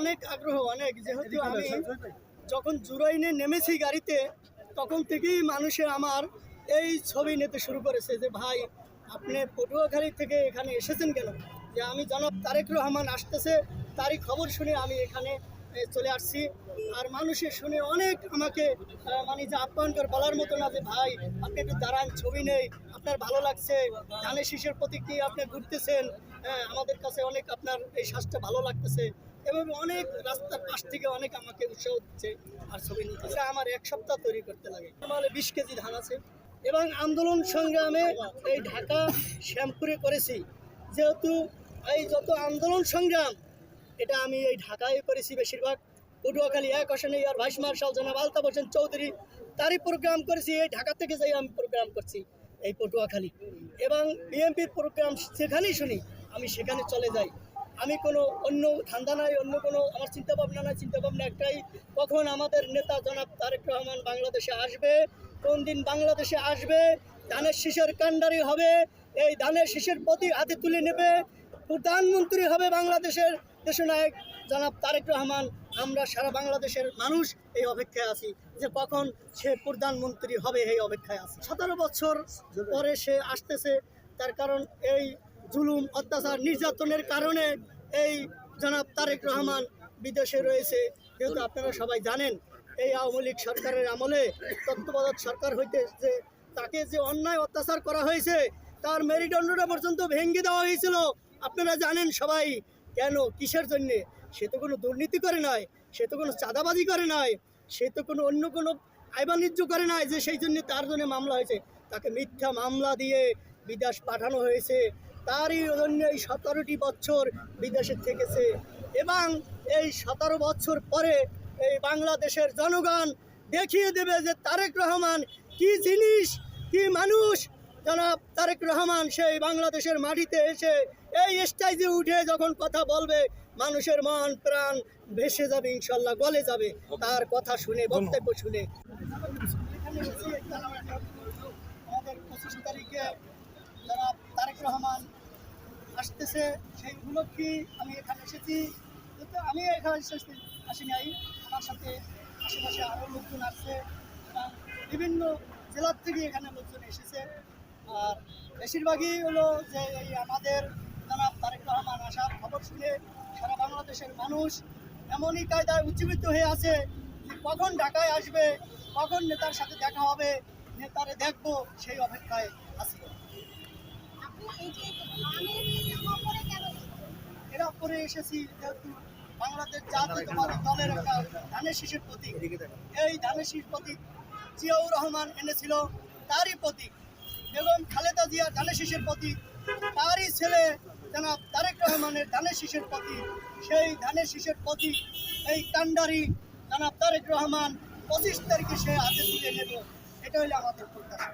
অনেক আগ্রহ অনেক। যেহেতু আমি যখন জুরাইনে নেমেছি গাড়িতে তখন থেকেই মানুষে আমার এই ছবি নিতে শুরু করেছে যে ভাই আপনি পটুয়াখালী থেকে এখানে এসেছেন কেন? যে আমি জনাব তারেক রহমান আসতেছে তারই খবর শুনে আমি এখানে চলে আসছি। আর মানুষের শুনে অনেক আমাকে মানে যে আপ্যায়ন করে বলার মতো না যে ভাই আপনি একটু দাঁড়ান ছবি নেই আপনার ভালো লাগছে ধানের শীষের প্রতীক নিয়ে আপনি ঘুরতেছেন হ্যাঁ আমাদের কাছে অনেক আপনার এই শ্বাসটা ভালো লাগতেছে। এবং অনেক রাস্তার পাশ থেকে অনেক আমাকে উৎসাহ দিচ্ছে আর ছবি নিতেছে আমার এক সপ্তাহ তৈরি করতে লাগে। মানে বিশ কেজি ধান আছে। এবং আন্দোলন সংগ্রামে এই ঢাকা শ্যামপুরে করেছি। যেহেতু এই যত আন্দোলন সংগ্রাম, এটা আমি এই ঢাকায় করেছি বেশিরভাগ। পটুয়াখালী এক আসনে আর ভাইস মার্শাল জনাব আলতাফ হোসেন চৌধুরী, তারই প্রোগ্রাম করেছি। এই ঢাকা থেকে যাই আমি প্রোগ্রাম করছি এই পটুয়াখালী। এবং বিএনপির প্রোগ্রাম সেখানেই শুনি, আমি সেখানে চলে যাই। আমি কোনো অন্য ধান্দা নাই, অন্য কোনো আমার চিন্তা ভাবনা নাই চিন্তা ভাবনা একটাই, কখন আমাদের নেতা জনাব তারেক রহমান বাংলাদেশে আসবে, কোন দিন বাংলাদেশে আসবে, ধানের শীষের কাণ্ডারি হবে, এই ধানের শীষের প্রতি হাতে তুলে নেবে, প্রধানমন্ত্রী হবে বাংলাদেশের দেশনায়ক জনাব তারেক রহমান, আমরা সারা বাংলাদেশের মানুষ এই অপেক্ষায় আছি যে কখন সে প্রধানমন্ত্রী হবে এই অপেক্ষায় আছে। সতেরো বছর পরে সে আসতেছে, তার কারণ এই জুলুম, অত্যাচার, নির্যাতনের কারণে এই জনাব তারেক রহমান বিদেশে রয়েছে। যেহেতু আপনারা সবাই জানেন, এই আওয়ামী লীগ সরকারের আমলে তত্ত্বাবধায়ক সরকার হইতে যে তাকে যে অন্যায় অত্যাচার করা হয়েছে, তার মেরুদণ্ডটা পর্যন্ত ভেঙে দেওয়া হয়েছিল। আপনারা জানেন সবাই কেন, কিসের জন্যে? সে তো কোনো দুর্নীতি করে নয় সে তো কোনো চাঁদাবাজি করে নয় সে তো কোনো অন্য কোনো আয় বাণিজ্য করে নাই যে সেই জন্য তার জন্য মামলা হয়েছে। তাকে মিথ্যা মামলা দিয়ে বিদেশ পাঠানো হয়েছে। তারই জন্য এই সতেরোটি বছর বিদেশে থেকেছে এবং এই সতেরো বছর পরে এই বাংলাদেশের জনগণ দেখিয়ে দেবে যে তারেক রহমান কি জিনিস কি মানুষ। জনাব তারেক রহমান সেই বাংলাদেশের মাটিতে এসে এই স্টাইজে উঠে যখন কথা বলবে মানুষের মন প্রাণ ভেসে যাবে ইনশাল্লাহ গলে যাবে। তার কথা শুনে বক্তব্য শুনে। আমাদের পঁচিশ তারিখে জনাব তারেক রহমান আসতেছে সেই উপলক্ষে আমি এখানে এসেছি? কিন্তু আমি এখানে এসেছি আসি নাই। আমার সাথে আশেপাশে আরও লোকজন আসছে। এবং বিভিন্ন জেলার থেকে এখানে লোকজন এসেছে। আর বেশিরভাগই হলো যে এই আমাদের জনাব তারেক রহমান আসার খবর শুনে সারা বাংলাদেশের মানুষ এমনই কায়দায় উজ্জীবিত হয়ে আছে যে কখন ঢাকায় আসবে, কখন নেতার সাথে দেখা হবে, নেতারে দেখব, সেই অপেক্ষায় আছি আপনি এই যে ধানের এই জামা পরে কেন এরা পরে এসেছি বাংলাদেশ জাতীয়তাবাদী দলের একটা ধানের শীষের প্রতীক। এই ধানের শীষ প্রতীক জিয়াউর রহমান এনেছিল তারই প্রতীক। এবং খালেদা জিয়া ধানের শীষের প্রতীক তারই ছেলে জনাব তারেক রহমানের ধানের শীষের প্রতীক। সেই ধানের শীষের প্রতীক এই কান্ডারি জনাব তারেক রহমান পঁচিশ তারিখে সে হাতে তুলে নেব। এটা হলো আমাদের প্রত্যাশা।